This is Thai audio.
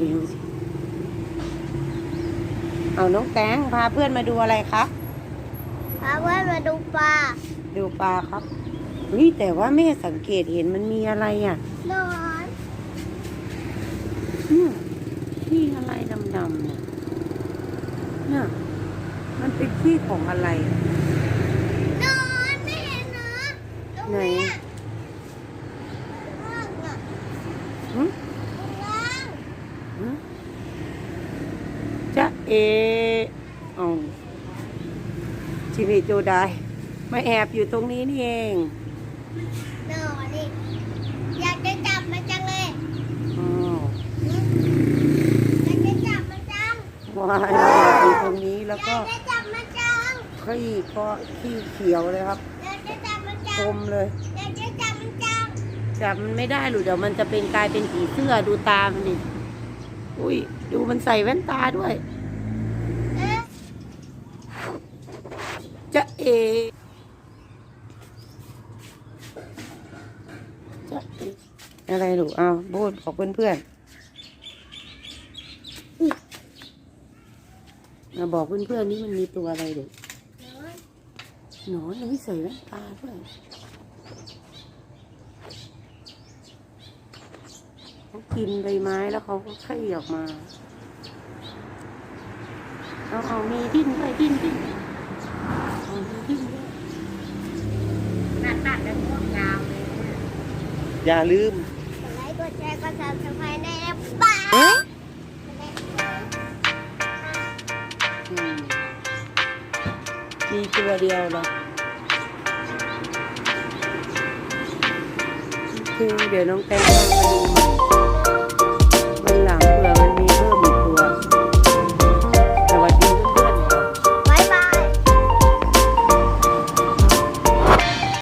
ดูสิเอาน้องแตงพาเพื่อนมาดูอะไรครับ พาเพื่อนมาดูปลา ดูปลาครับ นี่แต่ว่าแม่สังเกตเห็นมันมีอะไรอะนอนเนี่ยขี้อะไรดำๆเนี่ยเนี่ย มันเป็นขี้ของอะไรนอนไม่เห็นนะตรงไหนเนี้ยข้างล่างอะ หึ ข้างล่าง หึจะเอเอาชีวิตโจไดายมาแอบอยู่ตรงนี้นี่เองนอนดิอยากจะจับมันจังเลยอ้าวอยากจะจับมันจังว้ายมาแอบอยู่ตรงนี้แล้วอก็ยากจะจับมันจังขี้ก็ขี้เขียวเลยครับอยากจะจับมันจัคงมเลยอยากจะจับมันจังจับมันไม่ได้หรอกเดี๋ยวมันจะเป็นกลายเป็นผีเสื้อดูตามันนี่อุ้ยดูมันใส่แว่นตาด้วย เอ๊ะ จะ เอจะเอะไรหนูเอาพูดบอกเพื่อนๆมาบอกเพื่อนๆนี่มันมีตัวอะไรเด็กนอนหนอนยังไม่ใส่แว่นตาด้วยเขากินใบไม้แล้วเขาก็ไข่ออกมาเอาเอามีดิ้นด้วยดิ้นดิ้นเอามีดิ้นด้วย ตัดตัดแล้วพวกยาวเลยเนี่ย อย่าลืมกดไลค์กดแชร์กดซับสไครต์ในแอปบ้าอืมมีตัวเดียวเหรอคือเดี๋ยวน้องแตงลองมาดูใหม่